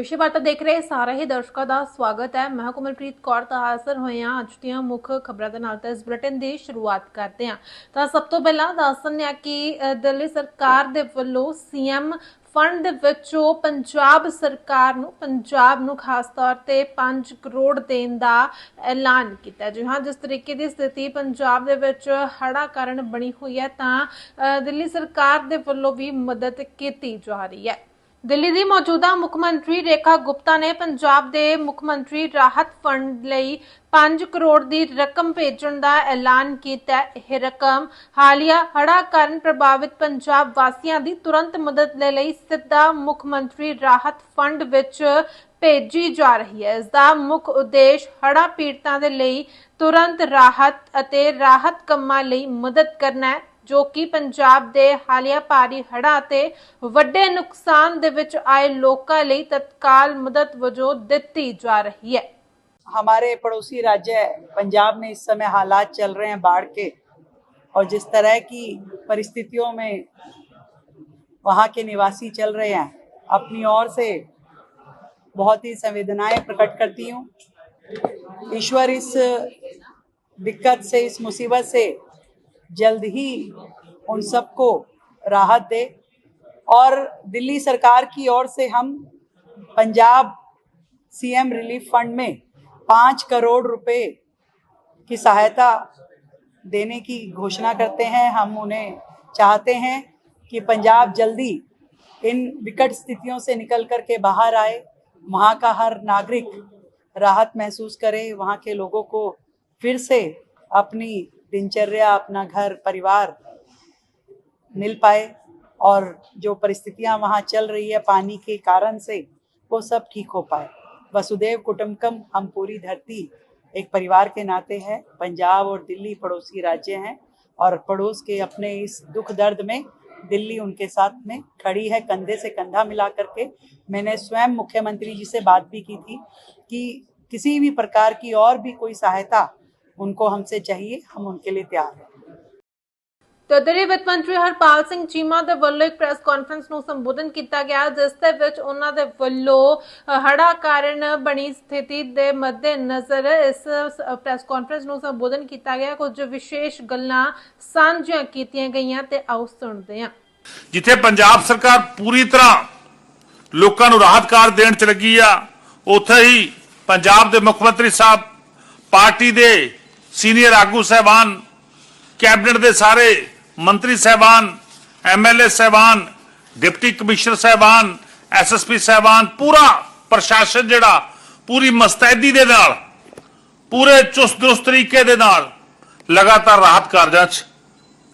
ਵਿਸ਼ੇ ਵਾਰਤਾ ਦੇਖ ਰਹੇ ਸਾਰੇ ਹੀ ਦਰਸ਼ਕਾਂ ਦਾ ਸਵਾਗਤ ਹੈ। ਮੈਂ ਕੋਮਲਪ੍ਰੀਤ ਕੌਰ, ਤਾਂ ਹਾਜ਼ਰ ਹੋਏ ਹਾਂ। ਅੱਜ ਦੀਆਂ ਮੁੱਖ ਖਬਰਾਂ ਦੇ ਨਾਲ ਤਾਂ ਇਸ ਬੁਲੇਟਿਨ ਦੀ ਸ਼ੁਰੂਆਤ ਕਰਦੇ ਹਾਂ। ਤਾਂ ਸਭ ਤੋਂ ਪਹਿਲਾਂ ਦੱਸ ਦਿੰਦੇ ਹਾਂ ਕਿ ਦਿੱਲੀ ਸਰਕਾਰ ਦੇ ਵੱਲੋਂ ਸੀਐਮ ਫੰਡ ਦੇ ਵਿੱਚੋਂ ਪੰਜਾਬ ਸਰਕਾਰ ਨੂੰ, ਪੰਜਾਬ ਨੂੰ ਖਾਸ ਤੌਰ ਤੇ 5 ਕਰੋੜ ਦੇਣ ਦਾ ਐਲਾਨ ਕੀਤਾ ਜੀ ਹਾਂ, ਜਿਸ ਤਰੀਕੇ ਦੀ ਸਥਿਤੀ ਪੰਜਾਬ ਦੇ ਵਿੱਚ ਹੜਾ ਕਾਰਨ ਬਣੀ ਹੋਈ ਹੈ, ਤਾਂ ਦਿੱਲੀ ਸਰਕਾਰ ਦੇ ਵੱਲੋਂ ਵੀ ਮਦਦ ਕੀਤੀ ਜਾ ਰਹੀ ਹੈ। ਦਿੱਲੀ ਦੀ ਮੌਜੂਦਾ ਮੁੱਖ ਮੰਤਰੀ ਰੇਖਾ ਗੁਪਤਾ ਨੇ ਪੰਜਾਬ ਦੇ ਮੁੱਖ ਮੰਤਰੀ ਰਾਹਤ ਫੰਡ ਲਈ 5 ਕਰੋੜ ਦੀ ਰਕਮ ਭੇਜਣ ਦਾ ਐਲਾਨ ਕੀਤਾ ਹੈ। ਇਹ ਰਕਮ ਹਾਲੀਆ ਹੜਾ ਕਾਰਨ ਪ੍ਰਭਾਵਿਤ ਪੰਜਾਬ ਵਾਸੀਆਂ ਦੀ ਤੁਰੰਤ ਮਦਦ ਦੇ ਲਈ ਸਿੱਧਾ ਮੁੱਖ ਮੰਤਰੀ ਰਾਹਤ ਫੰਡ ਵਿੱਚ ਭੇਜੀ ਜਾ ਰਹੀ ਹੈ ਇਸ ਦਾ ਮੁੱਖ ਉਦੇਸ਼ ਹੜਾ ਪੀੜਤਾਂ ਦੇ ਲਈ ਤੁਰੰਤ ਰਾਹਤ ਅਤੇ ਰਾਹਤ ਕੰਮਾਂ ਲਈ ਮਦਦ ਕਰਨਾ ਹੈ ਜੋ ਕਿ ਪੰਜਾਬ ਦੇ ਹਾਲੀਆ ਭਾਰੀ ਹੜ੍ਹਾਂ ਅਤੇ ਵੱਡੇ ਨੁਕਸਾਨ ਦੇ ਵਿੱਚ ਆਏ ਲੋਕਾਂ ਲਈ ਤਤਕਾਲ ਮਦਦ ਵਜੋਂ ਦਿੱਤੀ ਜਾ ਰਹੀ ਹੈ हमारे पड़ोसी राज्य पंजाब में इस समय हालात चल रहे हैं बाढ़ के और जिस तरह की परिस्थितियों में वहाँ के निवासी चल रहे हैं अपनी ओर से बहुत ही संवेदनाएं प्रकट करती हूँ ईश्वर इस दिक्कत से इस मुसीबत से जल्द ही उन सबको राहत दे। और दिल्ली सरकार की ओर से हम पंजाब सीएम रिलीफ फंड में पाँच करोड़ रुपए की सहायता देने की घोषणा करते हैं। हम उन्हें चाहते हैं कि पंजाब जल्दी इन विकट स्थितियों से निकल कर के बाहर आए, वहाँ का हर नागरिक राहत महसूस करे, वहाँ के लोगों को फिर से अपनी दिनचर्या अपना घर, परिवार मिल पाए और जो परिस्थितियाँ वहाँ चल रही है पानी के कारण से, वो सब ठीक हो पाए। वसुदेव कुटुंबकम हम पूरी धरती एक परिवार के नाते हैं। पंजाब और दिल्ली पड़ोसी राज्य हैं और पड़ोस के अपने इस दुख दर्द में दिल्ली उनके साथ में खड़ी है, कंधे से कंधा मिला करके। मैंने स्वयं मुख्यमंत्री जी से बात भी की थी कि किसी भी प्रकार की और भी कोई सहायता उनको हमसे चाहिए हम उनके लिए तैयार हैं ਤਾਂ ਦਿੱਲੀ ਵਿੱਤ ਮੰਤਰੀ ਹਰਪਾਲ ਸਿੰਘ ਚੀਮਾ ਦੇ ਵੱਲੋਂ ਇੱਕ ਪ੍ਰੈਸ ਕਾਨਫਰੰਸ ਨੂੰ ਸੰਬੋਧਨ ਕੀਤਾ ਗਿਆ ਜਿਸ ਦੇ ਵਿੱਚ ਉਹਨਾਂ ਦੇ ਵੱਲੋਂ ਅ, ਹੜ੍ਹਾਂ ਕਾਰਨ ਬਣੀ ਸਥਿਤੀ ਦੇ ਮੱਦੇਨਜ਼ਰ ਇਸ ਸ- ਪ੍ਰੈਸ ਕਾਨਫਰੰਸ ਨੂੰ ਸੰਬੋਧਨ ਕੀਤਾ ਗਿਆ ਕੁਝ ਵਿਸ਼ੇਸ਼ ਗੱਲਾਂ ਸਾਂਝੀਆਂ ਕੀਤੀਆਂ ਗਈਆਂ ਤੇ ਆਓ ਸੁਣਦੇ ਹਾਂ ਜਿੱਥੇ ਪੰਜਾਬ ਸਰਕਾਰ ਪੂਰੀ ਤਰ੍ਹਾਂ ਲੋਕਾਂ ਨੂੰ ਰਾਹਤ ਕਾਰ ਦੇਣ ਚ ਲੱਗੀ ਆ ਉੱਥੇ ਹੀ ਪੰਜਾਬ ਦੇ ਮੁੱਖ ਮੰਤਰੀ ਸਾਹਿਬ ਪਾਰਟੀ ਦੇ ਸੀਨੀਅਰ ਆਗੂ ਸਹਿਬਾਨ, ਕੈਬਨਿਟ ਦੇ ਸਾਰੇ ਮੰਤਰੀ ਸਹਿਬਾਨ, ਐਮਐਲਏ ਸਹਿਬਾਨ, ਡਿਪਟੀ ਕਮਿਸ਼ਨਰ ਸਹਿਬਾਨ, ਐਸਐਸਪੀ ਸਹਿਬਾਨ, ਪੂਰਾ ਪ੍ਰਸ਼ਾਸਨ ਜਿਹੜਾ ਪੂਰੀ ਮਸਤੈਦੀ ਦੇ ਨਾਲ, ਪੂਰੇ ਚੁਸਤ ਦੁਰਸਤ ਤਰੀਕੇ ਦੇ ਨਾਲ ਲਗਾਤਾਰ ਰਾਹਤ ਕਾਰਜਾਂ 'ਚ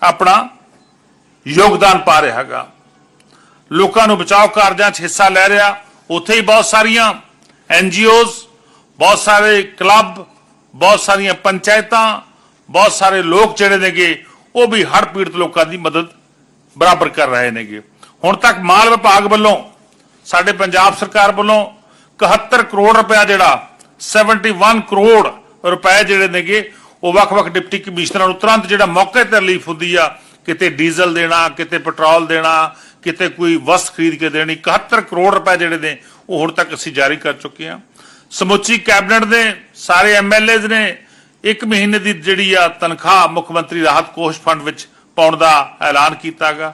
ਆਪਣਾ ਯੋਗਦਾਨ ਪਾ ਰਿਹਾ ਹੈਗਾ। ਲੋਕਾਂ ਨੂੰ ਬਚਾਓ ਕਾਰਜਾਂ 'ਚ ਹਿੱਸਾ ਲੈ ਰਿਹਾ, ਉੱਥੇ ਹੀ ਬਹੁਤ ਸਾਰੀਆਂ ਐਨਜੀਓਜ਼ ਬਹੁਤ ਸਾਰੇ ਕਲੱਬ ਬਹੁਤ ਸਾਰੀਆਂ ਪੰਚਾਇਤਾਂ, ਬਹੁਤ ਸਾਰੇ ਲੋਕ ਜਿਹੜੇ ਨੇਗੇ, ਉਹ ਵੀ ਹੜ੍ਹ ਪੀੜਤ ਲੋਕਾਂ ਦੀ ਮਦਦ ਬਰਾਬਰ ਕਰ ਰਹੇ ਨੇਗੇ। ਹੁਣ ਤੱਕ ਮਾਲ ਵਿਭਾਗ ਵੱਲੋਂ, ਸਾਡੇ ਪੰਜਾਬ ਸਰਕਾਰ ਵੱਲੋਂ 71 ਕਰੋੜ ਰੁਪਇਆ ਜਿਹੜਾ 71 ਕਰੋੜ ਰੁਪਏ ਜਿਹੜੇ ਨੇਗੇ, ਉਹ ਵੱਖ-ਵੱਖ ਡਿਪਟੀ ਕਮਿਸ਼ਨਰਾਂ ਨੂੰ ਤੁਰੰਤ ਜਿਹੜਾ ਮੌਕੇ ਤੇ ਰਿਲੀਫ ਹੁੰਦੀ ਆ, ਕਿਤੇ ਡੀਜ਼ਲ ਦੇਣਾ, ਕਿਤੇ ਪੈਟਰੋਲ ਦੇਣਾ, ਕਿਤੇ ਕੋਈ ਵਸਤ ਖਰੀਦ ਕੇ ਦੇਣੀ 71 ਕਰੋੜ ਰੁਪਏ ਜਿਹੜੇ ਨੇ, ਉਹ ਹੁਣ ਤੱਕ ਅਸੀਂ ਜਾਰੀ ਕਰ ਚੁੱਕੇ ਹਾਂ। ਸਮੁੱਚੀ ਕੈਬਨਿਟ ਦੇ, ਸਾਰੇ ਐਮਐਲਏਜ਼ ਨੇ, ਇੱਕ ਮਹੀਨੇ ਦੀ ਜਿਹੜੀ ਆ ਤਨਖਾਹ ਮੁੱਖ ਮੰਤਰੀ ਰਾਹਤ ਕੋਸ਼ ਫੰਡ ਵਿੱਚ ਪਾਉਣ ਦਾ ਐਲਾਨ ਕੀਤਾਗਾ।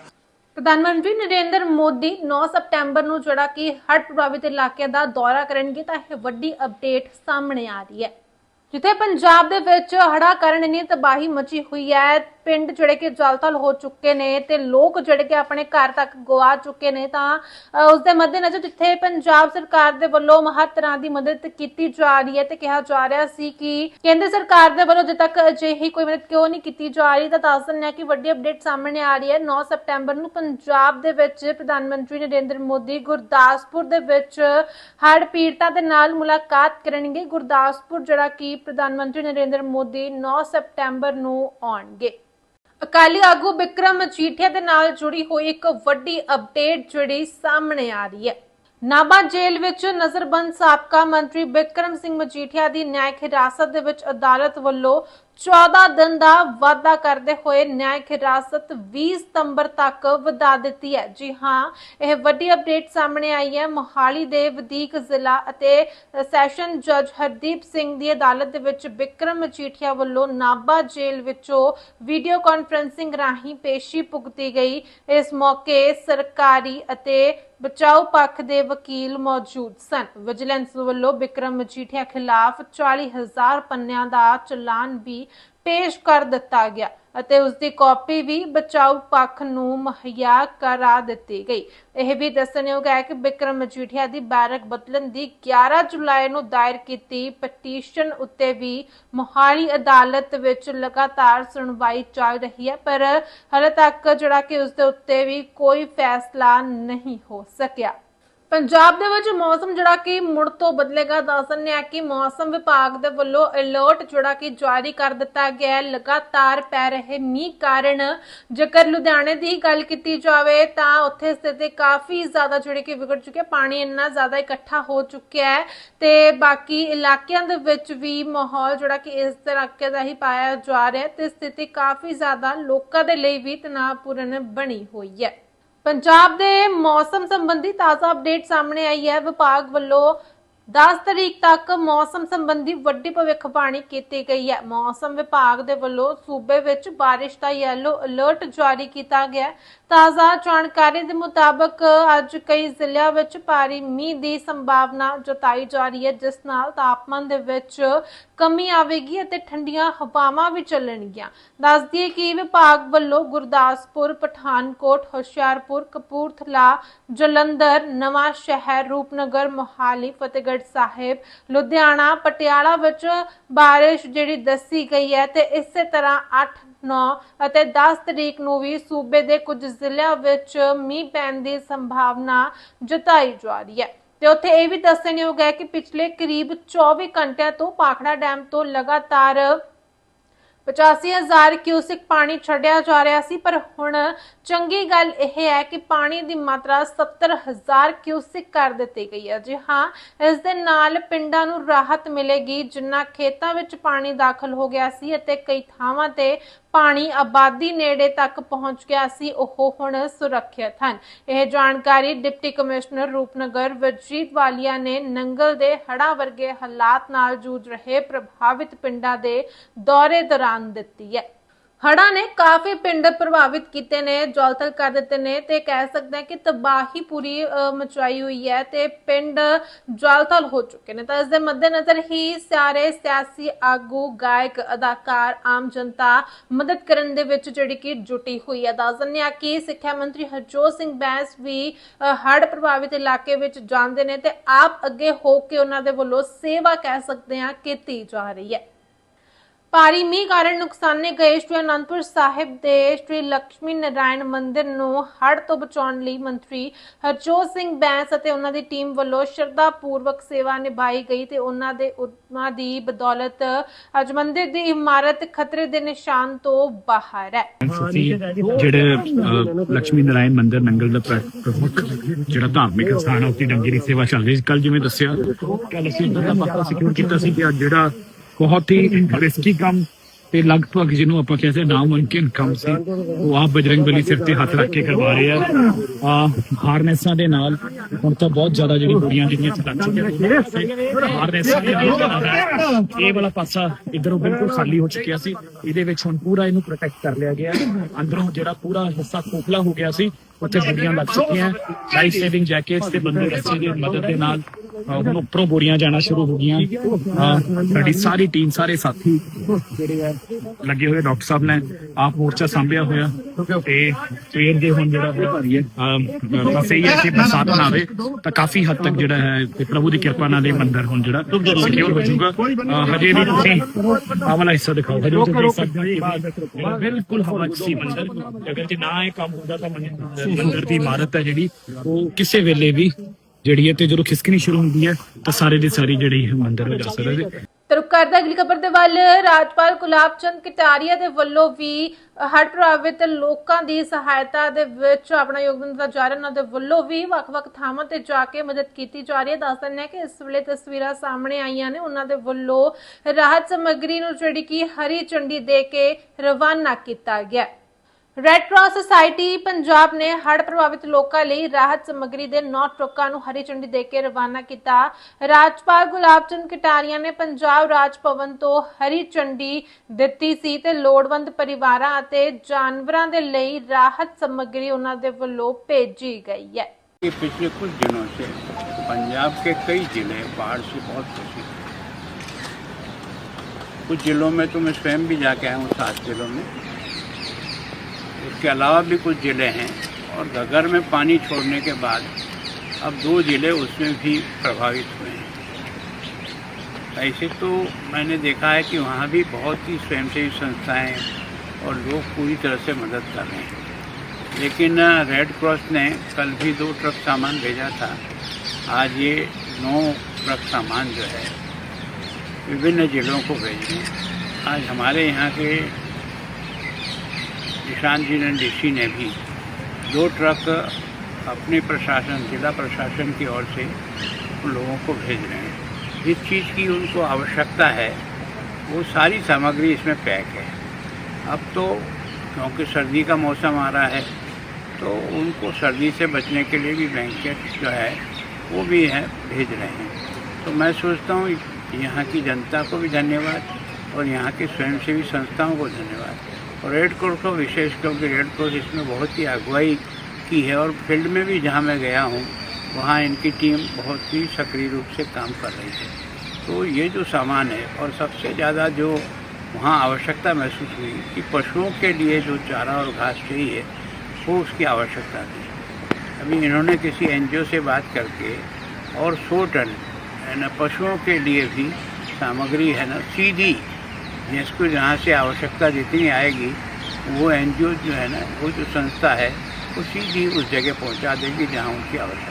ਪ੍ਰਧਾਨ ਮੰਤਰੀ ਨਰਿੰਦਰ ਮੋਦੀ 9 ਸਪਟੈਂਬਰ ਨੂੰ ਜਿਹੜਾ ਕਿ ਹੜ੍ਹ ਪ੍ਰਭਾਵਿਤ ਇਲਾਕੇ ਦਾ ਦੌਰਾ ਕਰਨਗੇ, ਤਾਂ ਇਹ ਵੱਡੀ ਅਪਡੇਟ ਸਾਹਮਣੇ ਆ ਰਹੀ ਹੈ। ਜਿੱਥੇ ਪੰਜਾਬ ਦੇ ਵਿੱਚ ਹੜਾ ਕਾਰਨ ਇੰਨੀ ਤਬਾਹੀ ਮਚੀ ਹੋਈ ਹੈ ਪਿੰਡ ਜਿਹੜੇ ਕਿ ਜਲਤਲ ਹੋ ਚੁੱਕੇ ਨੇ ਤੇ ਲੋਕ ਜਿਹੜੇ ਕਿ ਆਪਣੇ ਘਰ ਤੱਕ ਗਵਾ ਚੁੱਕੇ ਨੇ ਤਾਂ ਅ, ਉਸ ਦੇ ਮੱਦੇਨਜ਼ਰ ਜਿੱਥੇ ਪੰਜਾਬ ਸਰਕਾਰ ਦੇ ਵੱਲੋਂ ਹਰ ਤਰ੍ਹਾਂ ਦੀ ਮਦਦ ਕੀਤੀ ਜਾ ਰਹੀ ਹੈ ਤੇ ਕਿਹਾ ਜਾ ਰਿਹਾ ਸੀ ਕਿ ਕੇਂਦਰ ਸਰਕਾਰ ਦੇ ਵੱਲੋਂ ਅਜੇ ਤੱਕ ਅਜਿਹੀ ਕੋਈ ਮਦਦ ਕਿਉਂ ਨਹੀਂ ਕੀਤੀ ਜਾ ਰਹੀ ਤਾਂ ਦੱਸ ਦਿੰਦੇ ਕਿ ਵੱਡੀ ਅਪਡੇਟ ਸਾਹਮਣੇ ਆ ਰਹੀ ਹੈ। 9 ਸਪਟੈਂਬਰ ਨੂੰ ਪੰਜਾਬ ਦੇ ਵਿੱਚ ਪ੍ਰਧਾਨ ਮੰਤਰੀ ਨਰਿੰਦਰ ਮੋਦੀ ਗੁਰਦਾਸਪੁਰ ਦੇ ਵਿੱਚ ਹੜ੍ਹ ਪੀੜਤਾਂ ਦੇ ਨਾਲ ਮੁਲਾਕਾਤ ਕਰਨਗੇ। ਗੁਰਦਾਸਪੁਰ ਜਿਹੜਾ ਕਿ ਪ੍ਰਧਾਨ ਮੰਤਰੀ ਨਰਿੰਦਰ ਮੋਦੀ 9 ਸਪਟੈਂਬਰ ਨੂੰ ਆਉਣਗੇ। ਅਕਾਲੀ ਆਗੂ ਵਿਕਰਮ ਮਜੀਠੀਆ ਦੇ ਨਾਲ ਜੁੜੀ ਹੋਈ ਇੱਕ ਵੱਡੀ ਅਪਡੇਟ ਜਿਹੜੀ ਸਾਹਮਣੇ ਆ ਰਹੀ ਹੈ। ਨਾਭਾ ਜੇਲ੍ਹ ਵਿੱਚ ਨਜ਼ਰਬੰਦ ਸਾਬਕਾ ਮੰਤਰੀ ਬਿਕਰਮ ਸਿੰਘ ਮਜੀਠੀਆ ਦੀ ਨਿਆਇਕ ਹਿਰਾਸਤ ਦੇ ਵਿੱਚ ਅਦਾਲਤ ਵੱਲੋਂ 14 ਦਿਨ ਦਾ ਵਾਅਦਾ ਕਰਦੇ ਹੋਏ ਨਿਆਇਕ ਹਿਰਾਸਤ 20 ਸਤੰਬਰ ਤੱਕ ਵਧਾ ਦਿੱਤੀ ਹੈ। ਜੀ ਹਾਂ, ਇਹ ਵੱਡੀ ਅਪਡੇਟ ਸਾਹਮਣੇ ਆਈ ਹੈ। ਮੋਹਾਲੀ ਦੇ ਵਧੀਕ ਜ਼ਿਲ੍ਹਾ ਅਤੇ ਸੈਸ਼ਨ ਜੱਜ ਹਰਦੀਪ ਸਿੰਘ ਦੀ ਅਦਾਲਤ ਦੇ ਵਿੱਚ ਵਿਕਰਮ ਮਜੀਠੀਆ ਵੱਲੋਂ ਨਾਭਾ ਜੇਲ੍ਹ ਵਿੱਚੋਂ ਵੀਡੀਓ ਕਾਨਫਰੰਸਿੰਗ ਰਾਹੀਂ ਪੇਸ਼ੀ ਭੁਗਤੀ ਗਈ। ਇਸ ਮੌਕੇ ਸਰਕਾਰੀ ਅਤੇ ਬਚਾਓ ਪੱਖ ਦੇ ਵਕੀਲ ਮੌਜੂਦ ਸਨ। ਵਿਜੀਲੈਂਸ ਵੱਲੋਂ ਵਿਕਰਮ ਮਜੀਠੀਆ ਖਿਲਾਫ 40000 ਪੰਨਿਆਂ ਦਾ ਚਲਾਨ ਵੀ ਪੇਸ਼ ਕਰ ਦਿੱਤਾ ਗਿਆ ਅਤੇ ਉਸ ਦੀ ਕਾਪੀ ਵੀ ਬਚਾਓ ਪੱਖ ਨੂੰ ਮੁਹੱਈਆ ਕਰਾ ਦਿੱਤੀ ਗਈ। ਇਹ ਵੀ ਦੱਸਣਯੋਗ ਹੈ ਕਿ ਵਿਕਰਮ ਮਜੀਠੀਆ ਦੀ ਬੈਰਕ ਬਦਲਣ ਦੀ 11 ਜੁਲਾਈ ਨੂੰ ਦਾਇਰ ਕੀਤੀ ਪਟੀਸ਼ਨ ਉੱਤੇ ਵੀ ਮੋਹਾਲੀ ਅਦਾਲਤ ਵਿੱਚ ਲਗਾਤਾਰ ਸੁਣਵਾਈ ਚੱਲ ਰਹੀ ਹੈ, ਪਰ ਹਾਲੇ ਤੱਕ ਜਿਹੜਾ ਕਿ ਉਸ ਦੇ ਉੱਤੇ ਵੀ ਕੋਈ ਫੈਸਲਾ ਨਹੀਂ ਹੋ ਸਕਿਆ। ਪੰਜਾਬ ਦੇ ਵਿੱਚ ਮੌਸਮ ਜਿਹੜਾ ਕਿ ਮੁੜ ਤੋਂ ਬਦਲੇਗਾ ਦੱਸਣੇ ਆ ਕਿ ਮੌਸਮ ਵਿਭਾਗ ਦੇ ਵੱਲੋਂ ਅਲਰਟ ਜਿਹੜਾ ਕਿ ਜਾਰੀ ਕਰ ਦਿੱਤਾ ਗਿਆ ਹੈ। ਲਗਾਤਾਰ ਪੈ ਰਹੇ ਮੀਂਹ ਕਾਰਨ ਜੇਕਰ ਲੁਧਿਆਣੇ ਦੀ ਗੱਲ ਕੀਤੀ ਜਾਵੇ ਤਾਂ ਉੱਥੇ ਸਥਿਤੀ ਕਾਫੀ ਜ਼ਿਆਦਾ ਜਿਹੜੀ ਕਿ ਵਿਗੜ ਚੁੱਕੀ ਹੈ। ਪਾਣੀ ਇੰਨਾ ਜ਼ਿਆਦਾ ਇਕੱਠਾ ਹੋ ਚੁੱਕਿਆ ਹੈ ਤੇ ਬਾਕੀ ਇਲਾਕਿਆਂ ਦੇ ਵਿੱਚ ਵੀ ਮਾਹੌਲ ਜਿਹੜਾ ਕਿ ਇਸ ਤਰ੍ਹਾਂ ਦਾ ਹੀ ਪਾਇਆ ਜਾ ਰਿਹਾ ਤੇ ਸਥਿਤੀ ਕਾਫੀ ਜ਼ਿਆਦਾ ਲੋਕਾਂ ਦੇ ਲਈ ਵੀ ਤਣਾਅਪੂਰਨ ਬਣੀ ਹੋਈ ਹੈ। ਪੰਜਾਬ ਦੇ ਮੌਸਮ ਸੰਬੰਧੀ ਤਾਜ਼ਾ ਅਪਡੇਟ ਸਾਹਮਣੇ ਆਈ ਹੈ। ਵਿਭਾਗ ਵੱਲੋਂ 10 ਤਰੀਕ ਤੱਕ ਮੌਸਮ ਸੰਬੰਧੀ ਵੱਡੀ ਭਵਿੱਖਬਾਣੀ ਕੀਤੀ ਗਈ ਹੈ। ਮੌਸਮ ਵਿਭਾਗ ਦੇ ਵੱਲੋਂ ਸੂਬੇ ਵਿੱਚ ਬਾਰਿਸ਼ ਦਾ ਯੈਲੋ ਅਲਰਟ ਜਾਰੀ ਕੀਤਾ ਗਿਆ ਤਾਜ਼ਾ ਜਾਣਕਾਰੀ ਦੇ ਮੁਤਾਬਕ ਅੱਜ ਕਈ ਜ਼ਿਲ੍ਹਿਆਂ ਵਿੱਚ ਭਾਰੀ ਮੀਂਹ ਦੀ ਸੰਭਾਵਨਾ ਜਤਾਈ ਜਾ ਰਹੀ ਹੈ, ਜਿਸ ਨਾਲ ਤਾਪਮਾਨ ਦੇ ਵਿੱਚ ਕਮੀ ਆਵੇਗੀ ਅਤੇ ਠੰਡੀਆਂ ਹਵਾਵਾਂ ਵੀ ਚੱਲਣਗੀਆਂ। ਦੱਸ ਦਈਏ ਕਿ ਵਿਭਾਗ ਵੱਲੋਂ ਗੁਰਦਾਸਪੁਰ, ਪਠਾਨਕੋਟ, ਹੁਸ਼ਿਆਰਪੁਰ, ਕਪੂਰਥਲਾ, ਜਲੰਧਰ, ਨਵਾਂ ਸ਼ਹਿਰ, ਰੂਪਨਗਰ, ਮੋਹਾਲੀ, ਫਤਿਹਗੜ੍ਹ ਸਾਹਿਬ, ਲੁਧਿਆਣਾ, ਪਟਿਆਲਾ ਵਿੱਚ ਬਾਰਿਸ਼ ਜਿਹੜੀ ਦੱਸੀ ਗਈ ਹੈ ਤੇ ਇਸੇ ਤਰ੍ਹਾਂ 8 9 ਅਤੇ 10 ਤਰੀਕ ਨੂੰ ਵੀ ਸੂਬੇ ਦੇ ਕੁਝ ਜ਼ਿਲ੍ਹਿਆਂ ਵਿੱਚ ਮੀਂਹ ਪੈਣ ਦੀ ਸੰਭਾਵਨਾ ਜਤਾਈ ਜਾ ਰਹੀ ਹੈ। ਤੇ ਉੱਥੇ ਇਹ ਵੀ ਦੱਸਣਯੋਗ ਹੈ ਕਿ ਪਿਛਲੇ ਕਰੀਬ 24 ਘੰਟਿਆਂ ਤੋਂ ਪਾਖੜਾ ਡੈਮ ਤੋਂ ਲਗਾਤਾਰ 85000 ਕਿਊਸਿਕ ਪਾਣੀ ਛੱਡਿਆ ਜਾ ਰਿਹਾ ਸੀ, ਪਰ ਹੁਣ ਚੰਗੀ ਗੱਲ ਇਹ ਹੈ ਕਿ ਪਾਣੀ ਦੀ ਮਾਤਰਾ 70000 ਕਿਊਸਿਕ ਕਰ ਦਿੱਤੀ ਗਈ ਹੈ। ਜੀ ਹਾਂ, ਇਸ ਦੇ ਨਾਲ ਪਿੰਡਾਂ ਨੂੰ ਰਾਹਤ ਮਿਲੇਗੀ, ਜਿੰਨਾ ਖੇਤਾਂ ਵਿੱਚ ਪਾਣੀ ਦਾਖਲ ਹੋ ਗਿਆ ਸੀ ਅਤੇ ਕਈ ਥਾਵਾਂ ਤੇ ਪਾਣੀ ਆਬਾਦੀ ਨੇੜੇ ਤੱਕ ਪਹੁੰਚ ਗਿਆ ਸੀ, ਉਹ ਹੁਣ ਸੁਰੱਖਿਅਤ ਹਨ। ਇਹ ਜਾਣਕਾਰੀ ਡਿਪਟੀ ਕਮਿਸ਼ਨਰ ਰੂਪਨਗਰ ਵਜੀਤ ਵਾਲੀਆ ਨੇ ਨੰਗਲ ਦੇ ਹੜ੍ਹਾਂ ਵਰਗੇ ਹਾਲਾਤ ਨਾਲ ਜੂਝ ਰਹੇ ਪ੍ਰਭਾਵਿਤ ਪਿੰਡਾਂ ਦੇ ਦੌਰੇ ਦੌਰਾਨ ਦਿੱਤੀ ਹੈ। ਹੜ੍ਹਾਂ ਨੇ ਕਾਫੀ ਪਿੰਡ ਪ੍ਰਭਾਵਿਤ ਕੀਤੇ ਨੇ ਜਲਥਲ ਕਰ ਦਿੱਤੇ ਨੇ ਤੇ ਕਹਿ ਸਕਦੇ ਹਾਂ ਕਿ ਤਬਾਹੀ ਪੂਰੀ ਅ, ਮਚਾਈ ਹੋਈ ਹੈ ਤੇ ਪਿੰਡ ਜਲਥਲ ਹੋ ਚੁੱਕੇ ਨੇ। ਤਾਂ ਇਸ ਦੇ ਮੱਦੇਨਜ਼ਰ ਹੀ ਸਾਰੇ ਸਿਆਸੀ ਆਗੂ ਗਾਇਕ ਅਦਾਕਾਰ ਆਮ ਜਨਤਾ ਮਦਦ ਕਰਨ ਦੇ ਵਿੱਚ ਜਿਹੜੀ ਕਿ ਜੁਟੀ ਹੋਈ ਹੈ। ਦੱਸ ਦਿੰਦੇ ਹਾਂ ਕਿ ਸਿੱਖਿਆ ਮੰਤਰੀ ਹਰਜੋਤ ਸਿੰਘ ਬੈਂਸ ਵੀ ਅ, ਹੜ੍ਹ ਪ੍ਰਭਾਵਿਤ ਇਲਾਕੇ ਵਿੱਚ ਜਾਂਦੇ ਨੇ ਤੇ ਆਪ ਅੱਗੇ ਹੋ ਕੇ ਉਹਨਾਂ ਦੇ ਵੱਲੋਂ ਸੇਵਾ ਕਹਿ ਸਕਦੇ ਹਾਂ ਕੀਤੀ ਜਾ ਰਹੀ ਹੈ। ਭਾਰੀ ਮੀਂਹ ਕਾਰਨ ਨੁਕਸਾਨੇ ਗਏ ਸ਼੍ਰੀ ਅਨੰਦਪੁਰ ਸਾਹਿਬ ਦੇ ਸ਼੍ਰੀ ਲక్ష్ਮੀ ਨਾਰਾਇਣ ਮੰਦਿਰ ਨੂੰ ਹੜ੍ਹ ਤੋਂ ਬਚਾਉਣ ਲਈ ਮੰਤਰੀ ਹਰਜੋਤ ਸਿੰਘ ਬੈਂਸ ਅਤੇ ਉਹਨਾਂ ਦੀ ਟੀਮ ਵੱਲੋਂ ਸ਼ਰਧਾ ਪੂਰਵਕ ਸੇਵਾ ਨਿਭਾਈ ਗਈ ਤੇ ਉਹਨਾਂ ਦੇ ਉਦਮਾਂ ਦੀ ਬਦੌਲਤ ਅੱਜ ਮੰਦਿਰ ਦੀ ਇਮਾਰਤ ਖਤਰੇ ਦੇ ਨਿਸ਼ਾਨ ਤੋਂ ਬਾਹਰ ਹੈ। ਜਿਹੜੇ ਲక్ష్ਮੀ ਨਾਰਾਇਣ ਮੰਦਿਰ ਨੰਗਲ ਦਾ ਪ੍ਰਮੁੱਖ ਜਿਹੜਾ ਧਾਰਮਿਕ ਸਥਾਨ ਹੈ ਉੱਥੇ ਡੰਗੇ ਦੀ ਸੇਵਾ ਚੱਲ ਰਹੀ ਸੀ। ਕੱਲ ਜਿਵੇਂ ਦੱਸਿਆ ਕੱਲ ਅਸੀਂ ਦਾ ਮੱਕਾ ਸਿਕਿਉਰ ਕੀਤਾ ਸੀ ਕਿ ਅੱਜ ਜਿਹੜਾ ਬਹੁਤ ਹੀ ਰਿਸਕੀ ਕੰਮ ਤੇ ਲਗਭਗ ਜਿਹਨੂੰ ਆਪਾਂ ਕਹਿੰਦੇ ਨਾਮੁਮਕਿਨ ਕੰਮ ਸੀ। ਉਹ ਆਪ ਬਜਰੰਗ ਬਲੀ ਸਿਰ ਤੇ ਹੱਥ ਰੱਖ ਕੇ ਕਰਵਾ ਰਹੇ ਆ। ਆ ਹਾਰਨੈਸਾਂ ਦੇ ਨਾਲ ਹੁਣ ਤਾਂ ਬਹੁਤ ਜ਼ਿਆਦਾ ਜਿਹੜੀ ਬੁੜੀਆਂ ਜਿਹੜੀਆਂ ਲੱਗ ਚੁੱਕੀਆਂ ਹਾਰਨੈਸਾਂ ਦੇ ਨਾਲ। ਇਹ ਵਾਲਾ ਪਾਸਾ ਇਧਰੋਂ ਬਿਲਕੁਲ ਖਾਲੀ ਹੋ ਚੁੱਕਿਆ ਸੀ। ਇਹਦੇ ਵਿੱਚ ਹੁਣ ਪੂਰਾ ਇਹਨੂੰ ਪ੍ਰੋਟੈਕਟ ਕਰ ਲਿਆ ਗਿਆ। ਅੰਦਰੋਂ ਜਿਹੜਾ ਪੂਰਾ ਹਿੱਸਾ ਖੋਖਲਾ ਹੋ ਗਿਆ ਸੀ ਉੱਥੇ ਬੁੜੀਆਂ ਲੱਗ ਚੁੱਕੀਆਂ। ਲਾਈਫ ਸੇਵਿੰਗ ਜੈਕਟਸ ਤੇ ਬੰਦੇ ਰੱਸੇ ਦੀ ਮਦਦ ਦੇ ਨਾਲ। ਹੁਣ ਉੱਪਰੋਂ ਬੋਰੀਆਂ ਜਾਣਾ ਸ਼ੁਰੂ ਹੋ ਗਈਆਂ। ਅਹ, ਸਾਡੀ ਸਾਰੀ ਟੀਮ ਸਾਰੇ ਸਾਥੀ ਜਿਹੜੇ ਆ ਲੱਗੇ ਹੋਏ ਡਾਕਟਰ ਸਾਹਿਬ ਨੇ ਆਪ ਮੋਰਚਾ ਸੰਭਿਆ ਹੋਇਆ। ਤੇ ਟ੍ਰੇਨ ਦੇ ਹੁਣ ਜਿਹੜਾ ਹੋ ਰਹੀ ਹੈ ਅਹ, ਬਸ ਇਹ ਹੈ ਕਿ ਬਰਸਾਤ ਨਾ ਆਵੇ। ਤਾਂ ਕਾਫੀ ਹੱਦ ਤੱਕ ਜਿਹੜਾ ਹੈ ਤੇ ਪ੍ਰਭੂ ਦੀ ਕਿਰਪਾ ਨਾਲ ਇਹ ਮੰਦਿਰ ਹੁਣ ਜਿਹੜਾ ਸਿਕਿਉਰ ਹੋ ਜਾਊਗਾ। ਅਹ, ਹਜੇ ਵੀ ਤੁਸੀਂ ਆਹ ਵਾਲਾ ਹਿੱਸਾ ਦਿਖਾਓ। ਹਜੇ ਤੁਸੀਂ ਦੇਖ ਸਕਦੇ ਹੋ ਕਿ ਬਿਲਕੁਲ ਹਵਾ 'ਚ ਸੀ ਮੰਦਿਰ। ਅਗਰ ਜੇ ਨਾ ਇਹ ਕੰਮ ਹੁੰਦਾ ਤਾਂ ਮੰਦਿਰ ਦੀ ਇਮਾਰਤ ਹੈ ਜਿਹੜੀ। ਉਹ ਕਿਸੇ ਵੇਲੇ ਵੀ ਜਿਹੜੀ ਹੈ ਤੇ ਜਦੋਂ ਖਿਸਕਣੀ ਸ਼ੁਰੂ ਹੁੰਦੀ ਹੈ, ਤਾਂ ਸਾਰੇ ਦੇ ਸਾਰੀ ਜਿਹੜੀ ਮੰਦਿਰ ਹੋ ਜਾ ਸਕਦੇ ਤੇ ਰੁਕ ਕਰਦਾ ਅਗਲੀ ਖਬਰ ਦੇ ਵੱਲ, ਰਾਜਪਾਲ ਗੁਲਾਬ ਚੰਦ ਕਟਾਰੀਆ ਦੇ ਵੱਲੋਂ ਵੀ ਹੜ੍ਹ ਪ੍ਰਭਾਵਿਤ ਲੋਕਾਂ ਦੀ ਸਹਾਇਤਾ ਦੇ ਵਿੱਚ ਆਪਣਾ ਯੋਗਦਾਨ ਦਿੱਤਾ ਜਾ ਰਿਹਾ। ਉਹਨਾਂ ਦੇ ਵੱਲੋਂ ਵੀ ਵੱਖ-ਵੱਖ ਥਾਵਾਂ ਤੇ ਜਾ ਕੇ ਮਦਦ ਕੀਤੀ ਜਾ ਰਹੀ ਹੈ। ਦੱਸ ਦਿੰਦੇ ਕਿ ਇਸ ਵੇਲੇ ਤਸਵੀਰਾਂ ਸਾਹਮਣੇ ਆਈਆਂ ਨੇ। ਉਹਨਾਂ ਦੇ ਵੱਲੋਂ ਰਾਹਤ ਸਮੱਗਰੀ ਨੂੰ ਜਿਹੜੀ ਕਿ ਹਰੀ ਝੰਡੀ ਦੇ ਕੇ ਰਵਾਨਾ ਕੀਤਾ ਗਿਆ। ਰੈੱਡ ਕਰਾਸ ਸੁਸਾਇਟੀ ਪੰਜਾਬ ਨੇ ਹੜ੍ਹ ਪ੍ਰਭਾਵਿਤ ਲੋਕਾਂ ਲਈ ਰਾਹਤ ਸਮੱਗਰੀ ਦੇ 9 ਟਰੱਕਾਂ ਨੂੰ ਹਰੀ ਝੰਡੀ ਦੇ ਕੇ ਰਵਾਨਾ ਕੀਤਾ ਰਾਜਪਾਲ ਗੁਲਾਬ ਚੰਦ ਕਟਾਰੀਆ ਨੇ ਪੰਜਾਬ ਰਾਜ ਭਵਨ ਤੋਂ ਹਰੀ ਝੰਡੀ ਦਿੱਤੀ ਸੀ ਤੇ ਲੋੜਵੰਦ ਪਰਿਵਾਰਾਂ ਅਤੇ ਜਾਨਵਰਾਂ ਦੇ ਲਈ ਰਾਹਤ ਸਮੱਗਰੀ ਉਹਨਾਂ ਦੇ ਵੱਲੋਂ ਭੇਜੀ ਗਈ ਹੈ कि पिछले कुछ दिनों से पंजाब के कई जिले बाढ़ से बहुत ग्रसित हैं। कुछ जिलों में तो मैं स्वयं भी जाके आया हूँ सात जिलों में उसके अलावा भी कुछ ज़िले हैं और घगर में पानी छोड़ने के बाद अब दो ज़िले उसमें भी प्रभावित हुए हैं। ऐसे तो मैंने देखा है कि वहाँ भी बहुत ही स्वयंसेवी संस्थाएँ और लोग पूरी तरह से मदद कर रहे हैं। लेकिन रेड क्रॉस ने कल भी दो ट्रक सामान भेजा था। आज ये नौ ट्रक सामान जो है, विभिन्न जिलों को भेज रहे हैं। आज हमारे यहाँ के निशान जी ने डीसी ने भी दो ट्रक अपने प्रशासन, जिला प्रशासन की ओर से उन लोगों को भेज रहे हैं। जिस चीज़ की उनको आवश्यकता है, वो सारी सामग्री इसमें पैक है। अब तो क्योंकि सर्दी का मौसम आ रहा है तो उनको सर्दी से बचने के लिए भी ब्लैंकेट जो है, वो भी है, भेज रहे हैं। तो मैं सोचता हूँ, यहाँ की जनता को भी धन्यवाद और यहाँ के स्वयंसेवी संस्थाओं को धन्यवाद। और रेड क्रॉस को विशेष क्योंकि रेड क्रॉस इसमें बहुत ही अगुवाई की है और फ़ील्ड में भी जहाँ मैं गया हूँ, वहाँ इनकी टीम बहुत ही सक्रिय रूप से काम कर रही है। तो ये जो सामान है और सबसे ज़्यादा जो वहाँ आवश्यकता महसूस हुई कि पशुओं के लिए जो चारा और घास चाहिए, वो उसकी आवश्यकता थी। अभी इन्होंने किसी एनजीओ से बात करके और सौ टन, है ना, पशुओं के लिए भी सामग्री, है ना, सीधी जिसको जहाँ से आवश्यकता जितनी आएगी वो एनजीओ जो है ना वो जो संस्था है वो सीधी उस जगह पहुँचा देगी जहाँ उनकी आवश्यकता है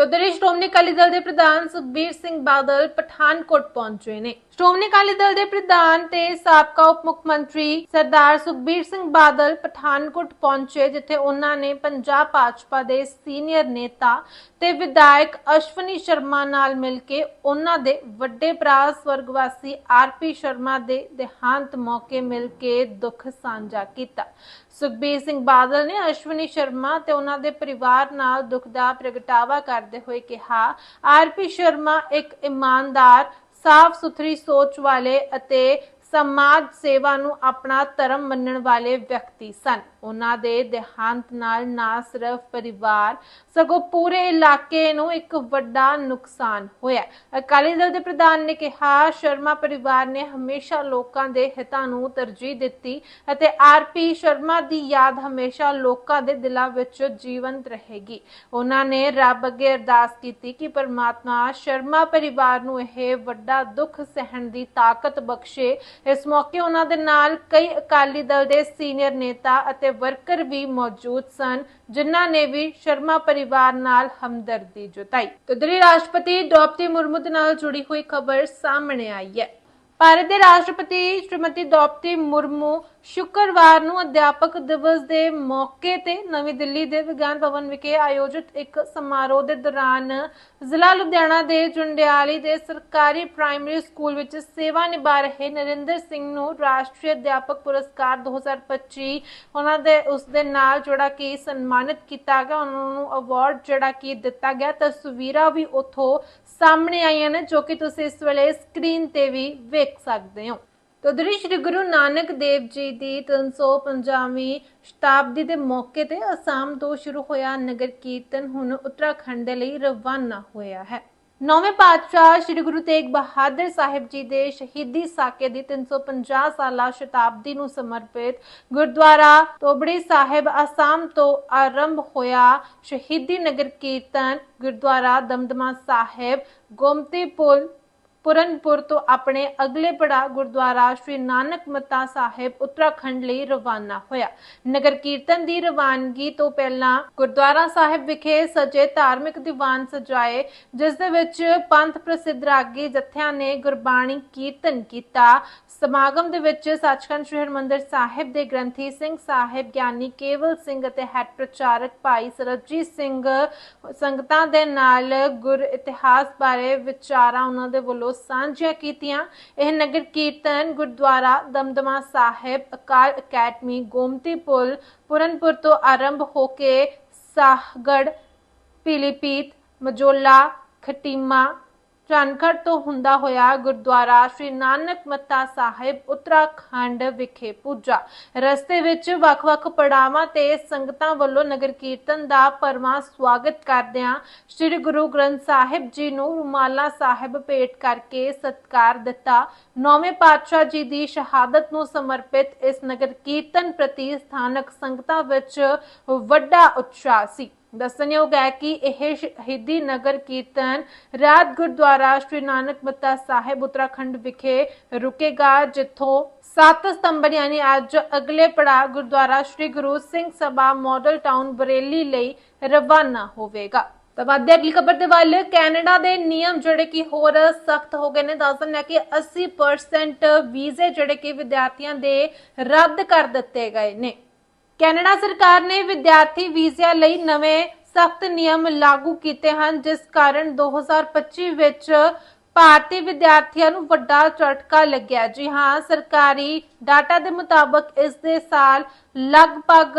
ਤੇ ਉਧਰ ਹੀ ਸ਼੍ਰੋਮਣੀ ਅਕਾਲੀ ਦਲ ਦੇ ਪ੍ਰਧਾਨ ਸੁਖਬੀਰ ਸਿੰਘ ਬਾਦਲ ਪਠਾਨਕੋਟ ਪਹੁੰਚੇ ਨੇ। ਸ਼੍ਰੋਮਣੀ ਅਕਾਲੀ ਦਲ ਦੇ ਪ੍ਰਧਾਨ ਤੇ ਸਾਬਕਾ ਉਪ ਮੁੱਖ ਮੰਤਰੀ ਸਰਦਾਰ ਸੁਖਬੀਰ ਸਿੰਘ ਬਾਦਲ ਪਠਾਨਕੋਟ ਪਹੁੰਚੇ, ਜਿੱਥੇ ਉਹਨਾਂ ਨੇ ਪੰਜਾਬ ਭਾਜਪਾ ਦੇ ਸੀਨੀਅਰ ਨੇਤਾ ਤੇ ਵਿਧਾਇਕ ਅਸ਼ਵਨੀ ਸ਼ਰਮਾ ਨਾਲ ਮਿਲ ਕੇ ਉਹਨਾਂ ਦੇ ਵੱਡੇ ਭਰਾ ਸਵਰਗਵਾਸੀ ਆਰਪੀ ਸ਼ਰਮਾ ਦੇ ਦੇਹਾਂਤ ਮੌਕੇ ਮਿਲ ਕੇ ਦੁੱਖ ਸਾਂਝਾ ਕੀਤਾ। ਸੁਖਬੀਰ ਸਿੰਘ ਬਾਦਲ ਨੇ ਅਸ਼ਵਨੀ ਸ਼ਰਮਾ ਤੇ ਉਹਨਾਂ ਦੇ ਪਰਿਵਾਰ ਨਾਲ ਦੁੱਖ ਦਾ ਪ੍ਰਗਟਾਵਾ ਕਰਦੇ ਹੋਏ ਕਿਹਾ ਆਰਪੀ ਸ਼ਰਮਾ ਇੱਕ ਇਮਾਨਦਾਰ ਸਾਫ਼ ਸੁਥਰੀ ਸੋਚ ਵਾਲੇ ਅਤੇ ਸਮਾਜ ਸੇਵਾ ਨੂੰ ਆਪਣਾ ਧਰਮ ਮੰਨਣ ਵਾਲੇ ਵਿਅਕਤੀ ਸਨ। ਉਹਨਾਂ ਦੇ ਦੇਹਾਂਤ ਨਾਲ ਨਾ ਸਿਰਫ ਪਰਿਵਾਰ, ਸਗੋਂ ਪੂਰੇ ਇਲਾਕੇ ਨੂੰ ਇੱਕ ਵੱਡਾ ਨੁਕਸਾਨ ਹੋਇਆ। ਅਕਾਲੀ ਦਲ ਦੇ ਪ੍ਰਧਾਨ ਨੇ ਕਿਹਾ, ਸ਼ਰਮਾ ਪਰਿਵਾਰ ਨੇ ਹਮੇਸ਼ਾ ਲੋਕਾਂ ਦੇ ਹਿੱਤਾਂ ਨੂੰ ਤਰਜੀਹ ਦਿੱਤੀ ਅਤੇ ਆਰਪੀ ਸ਼ਰਮਾ ਦੀ ਯਾਦ ਹਮੇਸ਼ਾ ਲੋਕਾਂ ਦੇ ਦਿਲਾਂ ਵਿੱਚ ਜੀਵੰਤ ਰਹੇਗੀ। ਉਹਨਾਂ ਨੇ ਰੱਬ ਅੱਗੇ ਅਰਦਾਸ ਕੀਤੀ ਕਿ ਪਰਮਾਤਮਾ ਸ਼ਰਮਾ ਪਰਿਵਾਰ ਨੂੰ ਇਹ ਵੱਡਾ ਦੁੱਖ ਸਹਿਣ ਦੀ ਤਾਕਤ ਬਖਸ਼ੇ ਇਸ ਮੌਕੇ ਉਹਨਾਂ ਦੇ ਨਾਲ ਕਈ ਅਕਾਲੀ ਦਲ ਦੇ ਸੀਨੀਅਰ ਨੇਤਾ ਅਤੇ ਵਰਕਰ ਵੀ ਮੌਜੂਦ ਸਨ, ਜਿਨ੍ਹਾਂ ਨੇ ਵੀ ਸ਼ਰਮਾ ਪਰਿਵਾਰ ਨਾਲ ਹਮਦਰਦੀ ਜਤਾਈ। ਤੇ ਦਰੀ ਰਾਸ਼ਟਰਪਤੀ ਦ੍ਰੋਪਦੀ ਮੁਰਮੂ ਦੇ ਨਾਲ ਜੁੜੀ ਹੋਈ ਖਬਰ ਸਾਹਮਣੇ ਆਈ ਹੈ। ਭਾਰਤ ਦੇ ਰਾਸ਼ਟਰਪਤੀ ਸ਼੍ਰੀਮਤੀ ਦ੍ਰੋਪਦੀ ਮੁਰਮੂ ਸ਼ੁੱਕਰਵਾਰ ਨੂੰ ਅਧਿਆਪਕ ਦਿਵਸ ਦੇ ਮੌਕੇ ਤੇ ਨਵੀਂ ਦਿੱਲੀ ਦੇ ਵਿਗਿਆਨ ਭਵਨ ਵਿਖੇ ਆਯੋਜਿਤ ਇੱਕ ਸਮਾਰੋਹ ਦੇ ਦੌਰਾਨ ਜ਼ਿਲ੍ਹਾ ਲੁਧਿਆਣਾ ਦੇ ਜੁੰਡਿਆਲੀ ਦੇ ਸਰਕਾਰੀ ਪ੍ਰਾਇਮਰੀ ਸਕੂਲ ਵਿੱਚ ਸੇਵਾ ਨਿਭਾ ਰਹੇ ਨਰਿੰਦਰ ਸਿੰਘ ਨੂੰ ਰਾਸ਼ਟਰੀ ਅਧਿਆਪਕ ਪੁਰਸਕਾਰ 2025 ਉਹਨਾਂ ਦੇ ਉਸ ਦੇ ਨਾਲ ਜਿਹੜਾ ਕਿ ਸਨਮਾਨਿਤ ਕੀਤਾ ਗਿਆ, ਉਹਨਾਂ ਨੂੰ ਅਵਾਰਡ ਜਿਹੜਾ ਕਿ ਦਿੱਤਾ ਗਿਆ। ਤਸਵੀਰਾਂ ਵੀ ਉਥੋਂ ਸਾਹਮਣੇ ਆਈਆਂ ਨੇ, ਜੋ ਕਿ ਤੁਸੀਂ ਇਸ ਵੇਲੇ ਸਕਰੀਨ ਤੇ ਵੀ ਵੇਖ ਸਕਦੇ ਹੋ। ਤਦਰੀ ਸ਼੍ਰੀ ਗੁਰੂ ਨਾਨਕ ਦੇਵ ਜੀ ਦੀ 350ਵੀਂ ਸ਼ਤਾਬਦੀ ਦੇ ਮੌਕੇ ਤੇ ਅਸਾਮ ਤੋਂ ਸ਼ੁਰੂ ਹੋਇਆ ਨਗਰ ਕੀਰਤਨ ਹੁਣ ਉੱਤਰਾਖੰਡ ਦੇ ਲਈ ਰਵਾਨਾ ਹੋਇਆ ਹੈ। ਨੌਵੇਂ ਪਾਤਸ਼ਾਹ ਸ੍ਰੀ ਗੁਰੂ ਤੇਗ ਬਹਾਦਰ ਸਾਹਿਬ ਜੀ ਦੇ ਸ਼ਹੀਦੀ ਸਾਕੇ ਦੀ 350 ਸਾਲਾ ਸ਼ਤਾਬਦੀ ਨੂੰ ਸਮਰਪਿਤ ਗੁਰਦੁਆਰਾ ਤੋਬੜੀ ਸਾਹਿਬ ਅਸਾਮ ਤੋਂ ਆਰੰਭ ਹੋਇਆ ਸ਼ਹੀਦੀ ਨਗਰ ਕੀਰਤਨ ਗੁਰਦੁਆਰਾ ਦਮਦਮਾ ਸਾਹਿਬ ਗੋਮਤੀ ਪੁਲ ਪੁਰਨਪੁਰ ਤੋਂ ਆਪਣੇ ਅਗਲੇ ਪੜਾ ਗੁਰਦੁਆਰਾ ਸ਼੍ਰੀ ਨਾਨਕ ਮਤਾ ਸਾਹਿਬ ਉੱਤਰਾਖੰਡ ਲਈ ਰਵਾਨਾ ਹੋਇਆ। ਨਗਰ ਕੀਰਤਨ ਦੀ ਰਵਾਨਗੀ ਤੋਂ ਪਹਿਲਾਂ ਗੁਰਦੁਆਰਾ ਸਾਹਿਬ ਵਿਖੇ ਸਜੇ ਧਾਰਮਿਕ ਦੀਵਾਨ ਸਜਾਏ, ਜਿਸ ਦੇ ਵਿੱਚ ਪੰਥ ਪ੍ਰਸਿੱਧ ਰਾਗੀ ਜਥਿਆਂ ਨੇ ਗੁਰਬਾਣੀ ਕੀਰਤਨ ਕੀਤਾ। ਸਮਾਗਮ ਦੇ ਵਿੱਚ ਸੱਚਖੰਡ ਸ੍ਰੀ ਹਰਿਮੰਦਰ ਸਾਹਿਬ ਦੇ ਗ੍ਰੰਥੀ ਸਿੰਘ ਸਾਹਿਬ, ਗਿਆਨੀ ਕੇਵਲ ਸਿੰਘ ਅਤੇ ਹੈਡ ਪ੍ਰਚਾਰਕ ਭਾਈ ਸਰਬਜੀਤ ਸਿੰਘ ਸੰਗਤਾਂ ਦੇ ਨਾਲ ਗੁਰ ਇਤਿਹਾਸ ਬਾਰੇ ਵਿਚਾਰਾਂ ਉਹਨਾਂ ਦੇ ਵੱਲੋਂ ਸਾਂਝੀਆਂ ਕੀਤੀਆਂ ਇਹ ਨਗਰ ਕੀਰਤਨ ਗੁਰਦੁਆਰਾ ਦਮਦਮਾ ਸਾਹਿਬ ਅਕਾਲ ਅਕੈਡਮੀ ਗੋਮਤੀ ਪੁਲ ਪੁਰਨਪੁਰ ਤੋਂ ਆਰੰਭ ਹੋ ਕੇ ਸਾਹਗੜ ਪੀਲੀਪੀਤ ਮਜੋਲਾ ਖਟੀਮਾ ਚੰਨਖੜ ਤੋਂ ਹੁੰਦਾ ਹੋਇਆ ਗੁਰਦੁਆਰਾ ਸ਼੍ਰੀ ਨਾਨਕ ਮੱਤਾ ਸਾਹਿਬ ਉੱਤਰਾਖੰਡ ਵਿਖੇ ਪੁੱਜਾ। ਰਸਤੇ ਵਿੱਚ ਵੱਖ-ਵੱਖ ਪੜਾਵਾਂ ਤੇ ਸੰਗਤਾਂ ਵੱਲੋਂ ਨਗਰ ਕੀਰਤਨ ਦਾ ਪਰਮਾ ਸਵਾਗਤ ਕਰਦਿਆਂ ਸ੍ਰੀ ਗੁਰੂ ਗ੍ਰੰਥ ਸਾਹਿਬ ਜੀ ਨੂੰ ਰੁਮਾਲਾ ਸਾਹਿਬ ਭੇਟ ਕਰਕੇ ਸਤਕਾਰ ਦਿੱਤਾ। ਨੌਵੇਂ ਪਾਤਸ਼ਾਹ ਜੀ ਦੀ ਸ਼ਹਾਦਤ ਨੂੰ ਸਮਰਪਿਤ ਇਸ ਨਗਰ ਕੀਰਤਨ ਪ੍ਰਤੀ ਸਥਾਨਕ ਸੰਗਤਾਂ ਵਿੱਚ ਵੱਡਾ ਉਤਸ਼ਾਹ ਸੀ। ਦੱਸਣਯੋਗ ਹੈ ਕਿ ਇਹ ਸ਼ਹੀਦੀ ਨਗਰ ਕੀਰਤਨ ਰਾਤ ਗੁਰਦੁਆਰਾ ਸ਼੍ਰੀ ਨਾਨਕ ਮੱਤਾ ਸਾਹਿਬ ਉੱਤਰਾਖੰਡ ਵਿਖੇ ਰੁਕੇਗਾ, ਜਿੱਥੋਂ 7 ਸਤੰਬਰ ਯਾਨੀ ਅੱਜ ਅਗਲੇ ਪੜਾ ਗੁਰਦੁਆਰਾ ਸ਼੍ਰੀ ਗੁਰੂ ਸਿੰਘ ਸਭਾ ਮਾਡਲ ਟਾਊਨ ਬਰੇਲੀ ਲਈ ਰਵਾਨਾ ਹੋਵੇਗਾ। ਤਾਂ ਬਾਅਦ ਅਗਲੀ ਖਬਰ ਦੇ ਵੱਲ ਕੈਨੇਡਾ ਦੇ ਨਿਯਮ ਜਿਹੜੇ ਕਿ ਹੋਰ ਸਖਤ ਹੋ ਗਏ ਨੇ, ਦੱਸ ਦਿੰਦੇ ਹਾਂ ਕਿ 80% ਵੀਜ਼ੇ ਜਿਹੜੇ ਕਿ ਵਿਦਿਆਰਥੀਆਂ ਦੇ ਰੱਦ ਕਰ ਦਿੱਤੇ ਗਏ ਨੇ। ਕੈਨੇਡਾ ਸਰਕਾਰ ਨੇ ਵਿਦਿਆਰਥੀ ਵੀਜ਼ਿਆਂ ਲਈ ਨਵੇਂ ਸਖਤ ਨਿਯਮ ਲਾਗੂ ਕੀਤੇ ਹਨ, ਜਿਸ ਕਾਰਨ 2025 ਵਿੱਚ ਭਾਰਤੀ ਵਿਦਿਆਰਥੀਆਂ ਨੂੰ ਵੱਡਾ ਝਟਕਾ ਲੱਗਿਆ। ਜੀ ਹਾਂ, ਸਰਕਾਰੀ ਡਾਟਾ ਦੇ ਮੁਤਾਬਕ ਇਸ ਦੇ ਸਾਲ ਲਗਭਗ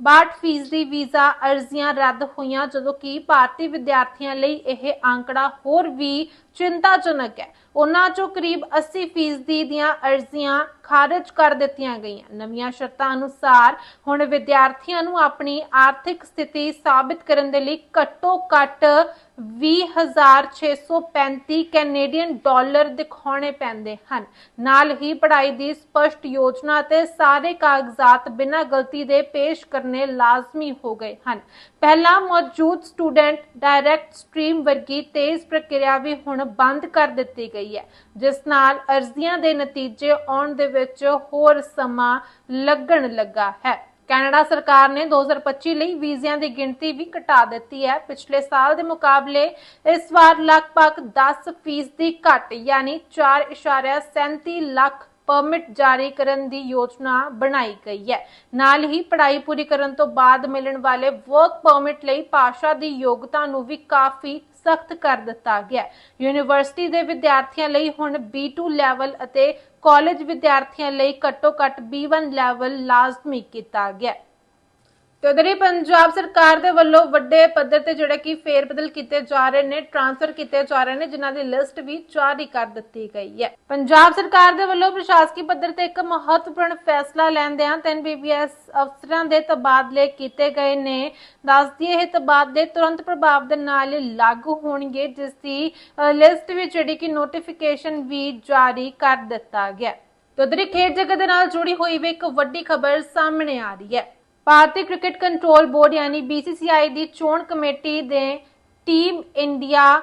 62 ਫੀਸਦੀ ਵੀਜ਼ਾ ਅਰਜ਼ੀਆਂ ਰੱਦ ਹੋਈਆਂ, ਜਦੋਂ ਕਿ ਭਾਰਤੀ ਵਿਦਿਆਰਥੀਆਂ ਲਈ ਇਹ ਅੰਕੜਾ ਹੋਰ ਵੀ ਚਿੰਤਾਜਨਕ ਹੈ। ਉਹਨਾਂ ਚੋਂ ਕਰੀਬ 80 ਫੀਸਦੀ ਦੀਆਂ ਅਰਜ਼ੀਆਂ ਖਾਰਜ ਕਰ ਦਿੱਤੀਆਂ ਗਈਆਂ। ਨਵੀਆਂ ਸ਼ਰਤਾਂ ਅਨੁਸਾਰ ਹੁਣ ਵਿਦਿਆਰਥੀਆਂ ਨੂੰ ਆਪਣੀ ਆਰਥਿਕ ਸਥਿਤੀ ਸਾਬਿਤ ਕਰਨ ਦੇ ਲਈ ਘੱਟੋ ਘੱਟ 20635 ਕੈਨੇਡੀਅਨ ਡਾਲਰ ਦਿਖਾਉਣੇ ਪੈਂਦੇ ਹਨ। ਨਾਲ ਹੀ ਪੜ੍ਹਾਈ ਦੀ ਸਪਸ਼ਟ ਯੋਜਨਾ ਤੇ ਸਾਰੇ ਕਾਗਜ਼ਾਤ ਬਿਨਾਂ ਗਲਤੀ ਦੇ ਪੇਸ਼ ਕਰਨੇ ਲਾਜ਼ਮੀ ਹੋ ਗਏ ਹਨ। ਪਹਿਲਾਂ ਮੌਜੂਦ ਸਟੂਡੈਂਟ ਡਾਇਰੈਕਟ ਸਟ੍ਰੀਮ ਵਰਗੀ ਤੇਜ਼ ਪ੍ਰਕਿਰਿਆ ਵੀ ਹੁਣ ਬੰਦ ਕਰ ਦਿੱਤੀ ਗਈ ਹੈ। ਜਿਸ ਨਾਲ ਅਰਜ਼ੀਆਂ ਦੇ ਨਤੀਜੇ ਆਉਣ ਦੇ ਵਿੱਚ ਹੋਰ ਸਮਾਂ ਲੱਗਣ ਲੱਗਾ ਹੈ। ਕੈਨੇਡਾ ਸਰਕਾਰ ਨੇ 2025 ਲਈ ਵੀਜ਼ਿਆਂ ਦੀ ਗਿਣਤੀ ਵੀ ਘਟਾ ਦਿੱਤੀ ਹੈ। ਪਿਛਲੇ ਸਾਲ ਦੇ ਮੁਕਾਬਲੇ ਇਸ ਵਾਰ ਲਗਭਗ 10% ਦੀ ਘਟ, ਯਾਨੀ 4.37 ਲੱਖ ਪਰਮਿਟ ਜਾਰੀ ਕਰਨ ਦੀ ਯੋਜਨਾ ਬਣਾਈ ਗਈ ਹੈ। ਨਾਲ ਹੀ ਪੜ੍ਹਾਈ ਪੂਰੀ ਕਰਨ ਤੋਂ ਬਾਅਦ ਮਿਲਣ ਵਾਲੇ ਵਰਕ ਪਰਮਿਟ ਲਈ ਭਾਸ਼ਾ ਦੀ ਯੋਗਤਾ ਨੂੰ ਵੀ ਕਾਫੀ ਸਖਤ ਕਰ ਦਿੱਤਾ ਗਿਆ ਯੂਨੀਵਰਸਿਟੀ ਦੇ ਵਿਦਿਆਰਥੀਆਂ ਲਈ ਹੁਣ B2 ਲੈਵਲ ਅਤੇ ਕਾਲਜ ਵਿਦਿਆਰਥੀਆਂ ਲਈ ਘੱਟੋ-ਘੱਟ B1 ਲੈਵਲ ਲਾਜ਼ਮੀ ਕੀਤਾ ਗਿਆ ਤੇ ਉਧਰ ਹੀ ਪੰਜਾਬ ਸਰਕਾਰ ਦੇ ਵੱਲੋਂ ਵੱਡੇ ਪੱਧਰ ਤੇ ਜਿਹੜੇ ਕਿ ਫੇਰ ਬਦਲ ਕੀਤੇ ਜਾ ਰਹੇ ਨੇ ਟ੍ਰਾਂਸਫਰ ਕੀਤੇ ਜਾ ਰਹੇ ਨੇ, ਜਿਨ੍ਹਾਂ ਦੀ ਲਿਸਟ ਵੀ ਜਾਰੀ ਕਰ ਦਿੱਤੀ ਗਈ ਹੈ। ਪੰਜਾਬ ਸਰਕਾਰ ਦੇ ਵੱਲੋਂ ਪ੍ਰਸ਼ਾਸਕੀ ਪੱਧਰ ਤੇ ਇੱਕ ਮਹੱਤਵਪੂਰਨ ਫੈਸਲਾ ਲੈਂਦਿਆਂ ਤਿੰਨ ਬੀਬੀਐਸ ਅਫਸਰਾਂ ਦੇ ਤਬਾਦਲੇ ਕੀਤੇ ਗਏ ਨੇ। ਦੱਸਦੀ ਇਹ ਤਬਾਦਲੇ ਤੁਰੰਤ ਪ੍ਰਭਾਵ ਦੇ ਨਾਲ ਲਾਗੂ ਹੋਣਗੇ, ਜਿਸ ਦੀ ਲਿਸਟ ਵਿੱਚ ਜਿਹੜੀ ਕਿ ਨੋਟੀਫਿਕੇਸ਼ਨ ਵੀ ਜਾਰੀ ਕਰ ਦਿੱਤਾ ਗਿਆ। ਹੈ। ਤੇ ਉਧਰ ਖੇਡ ਜਗਤ ਦੇ ਨਾਲ ਜੁੜੀ ਹੋਈ ਵੀ ਇੱਕ ਵੱਡੀ ਖਬਰ ਸਾਹਮਣੇ ਆ ਰਹੀ ਹੈ। ਭਾਰਤੀ ਕ੍ਰਿਕਟ ਕੰਟਰੋਲ ਬੋਰਡ ਯਾਨੀ BCCI ਦੀ ਚੋਣ ਕਮੇਟੀ ਦੇ ਟੀਮ ਇੰਡੀਆ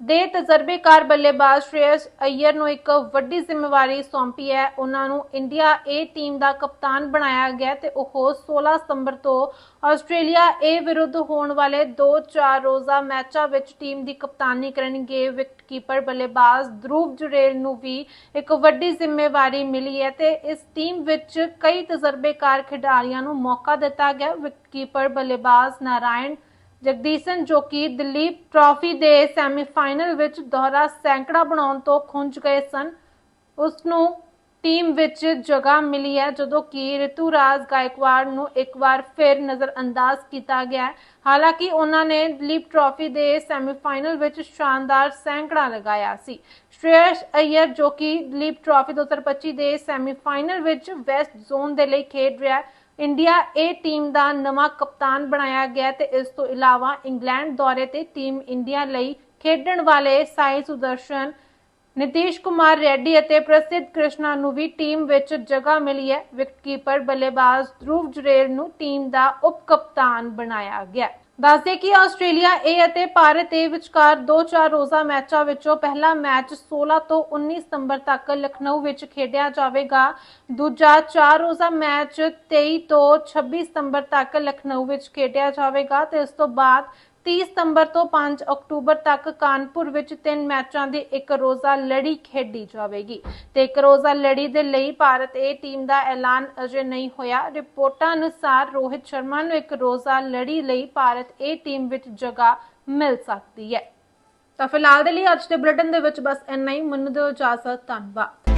ਦੇ ਤਜਰਬੇਕਾਰ ਬੱਲੇਬਾਜ਼ ਸ਼੍ਰੇਯਸ ਅਯਰ ਨੂੰ ਇੱਕ ਵੱਡੀ ਜ਼ਿੰਮੇਵਾਰੀ ਸੌਂਪੀ ਹੈ। ਉਹਨਾਂ ਨੂੰ ਇੰਡੀਆ A ਟੀਮ ਦਾ ਕਪਤਾਨ ਬਣਾਇਆ ਗਿਆ ਤੇ ਉਹ 16 ਸਤੰਬਰ ਤੋਂ ਆਸਟ੍ਰੇਲੀਆ A ਵਿਰੁੱਧ ਹੋਣ ਵਾਲੇ 2-4 ਰੋਜ਼ਾ ਮੈਚਾਂ ਵਿੱਚ ਟੀਮ ਦੀ ਕਪਤਾਨੀ ਕਰਨਗੇ। ਵਿਕਟਕੀਪਰ ਬੱਲੇਬਾਜ਼ ਧਰੁਵ ਜੁਰੇਲ ਨੂੰ ਵੀ ਇੱਕ ਵੱਡੀ ਜ਼ਿੰਮੇਵਾਰੀ ਮਿਲੀ ਹੈ ਤੇ ਇਸ ਟੀਮ ਵਿੱਚ ਕਈ ਤਜਰਬੇਕਾਰ ਖਿਡਾਰੀਆਂ ਨੂੰ ਮੌਕਾ ਦਿੱਤਾ ਗਿਆ। ਵਿਕਟਕੀਪਰ ਬੱਲੇਬਾਜ਼ ਨਾਰਾਇਣ ਜਗਦੀਸ਼ਨ ਜੋ ਕਿ ਦਲੀਪ ਟਰਾਫੀ ਦੇ ਸੈਮੀਫਾਈਨਲ ਵਿੱਚ ਦੋਹਰਾ ਸੈਂਕੜਾ ਬਣਾਉਣ ਤੋਂ ਖੁੰਝ ਗਏ ਸਨ। ਉਸ ਨੂੰ ਟੀਮ ਵਿੱਚ ਜਗ੍ਹਾ ਮਿਲੀ ਹੈ, ਜਦੋਂ ਕਿ ਰਿਤੂਰਾਜ ਗਾਇਕਵਾੜ ਨੂੰ ਇੱਕ ਵਾਰ ਫਿਰ ਨਜ਼ਰਅੰਦਾਜ਼ ਕੀਤਾ ਗਿਆ ਹੈ। ਹਾਲਾਂਕਿ ਉਹਨਾਂ ਨੇ ਦਲੀਪ ਟਰਾਫੀ ਦੇ ਸੈਮੀਫਾਈਨਲ ਵਿੱਚ ਸ਼ਾਨਦਾਰ ਸੈਂਕੜਾ ਲਗਾਇਆ ਸੀ। ਸ਼੍ਰੇਯਸ ਅਯਰ ਜੋ ਕਿ ਦਲੀਪ ਟਰਾਫੀ 2025 ਦੇ ਸੈਮੀਫਾਈਨਲ ਵਿੱਚ ਵੈਸਟ ਜ਼ੋਨ ਦੇ ਲਈ ਖੇਡ ਰਿਹਾ ਹੈ, ਇੰਡੀਆ ਏ ਟੀਮ ਦਾ ਨਵਾਂ ਕਪਤਾਨ ਬਣਾਇਆ ਗਿਆ ਤੇ ਇਸ ਤੋਂ ਇਲਾਵਾ ਇੰਗਲੈਂਡ ਦੌਰੇ ਤੇ ਟੀਮ ਇੰਡੀਆ ਲਈ ਖੇਡਣ ਵਾਲੇ ਸਾਈ ਸੁਦਰਸ਼ਨ ਨਿਤੀਸ਼ ਕੁਮਾਰ ਰੈਡੀ ਅਤੇ ਪ੍ਰਸਿੱਧ ਕ੍ਰਿਸ਼ਨਾ ਨੂੰ ਵੀ ਟੀਮ ਵਿੱਚ ਜਗ੍ਹਾ ਮਿਲੀ ਹੈ। ਵਿਕਟਕੀਪਰ ਬੱਲੇਬਾਜ਼ ਧਰੁਵ ਜੁਰੇਲ ਨੂੰ ਟੀਮ ਦਾ ਉਪ ਕਪਤਾਨ ਬਣਾਇਆ ਗਿਆ ਦੱਸਦੇ ਕਿ ਆਸਟ੍ਰੇਲੀਆ ਏ ਅਤੇ ਭਾਰਤ ਏ ਵਿਚਕਾਰ ਦੋ ਚਾਰ ਰੋਜ਼ਾ ਮੈਚਾਂ ਵਿੱਚੋਂ ਪਹਿਲਾ ਮੈਚ 16 ਤੋਂ 19 ਸਤੰਬਰ ਤੱਕ ਲਖਨਊ ਵਿੱਚ ਖੇਡਿਆ ਜਾਵੇਗਾ। ਦੂਜਾ ਚਾਰ ਰੋਜ਼ਾ ਮੈਚ 23 ਤੋਂ 26 ਸਤੰਬਰ ਤੱਕ ਲਖਨਊ ਵਿੱਚ ਖੇਡਿਆ ਜਾਵੇਗਾ ਤੇ ਇਸ ਤੋਂ ਬਾਅਦ 30 ਸਤੰਬਰ ਤੋਂ 5 ਅਕਤੂਬਰ ਤੱਕ ਕਾਨਪੁਰ ਵਿੱਚ ਤਿੰਨ ਮੈਚਾਂ ਦੀ ਇੱਕ ਰੋਜ਼ਾ ਲੜੀ ਖੇਡੀ ਜਾਵੇਗੀ। ਤੇ ਇੱਕ ਰੋਜ਼ਾ ਲੜੀ ਦੇ ਲਈ ਭਾਰਤ ਏ ਟੀਮ ਦਾ ਐਲਾਨ ਅਜੇ ਨਹੀਂ ਹੋਇਆ। ਰਿਪੋਰਟਾਂ ਅਨੁਸਾਰ ਰੋਹਿਤ ਸ਼ਰਮਾ ਨੂੰ ਇੱਕ ਰੋਜ਼ਾ ਲੜੀ ਲਈ ਭਾਰਤ ਏ ਟੀਮ ਵਿੱਚ ਜਗ੍ਹਾ ਮਿਲ ਸਕਦੀ ਹੈ। ਤਾਂ ਫਿਲਹਾਲ ਦੇ ਲਈ ਅੱਜ ਦੇ ਬੁਲੇਟਿਨ ਦੇ ਵਿੱਚ ਬਸ ਇੰਨਾ ਹੀ। ਮੈਨੂੰ ਦਿਓ ਇਜਾਜ਼ਤ। ਧੰਨਵਾਦ।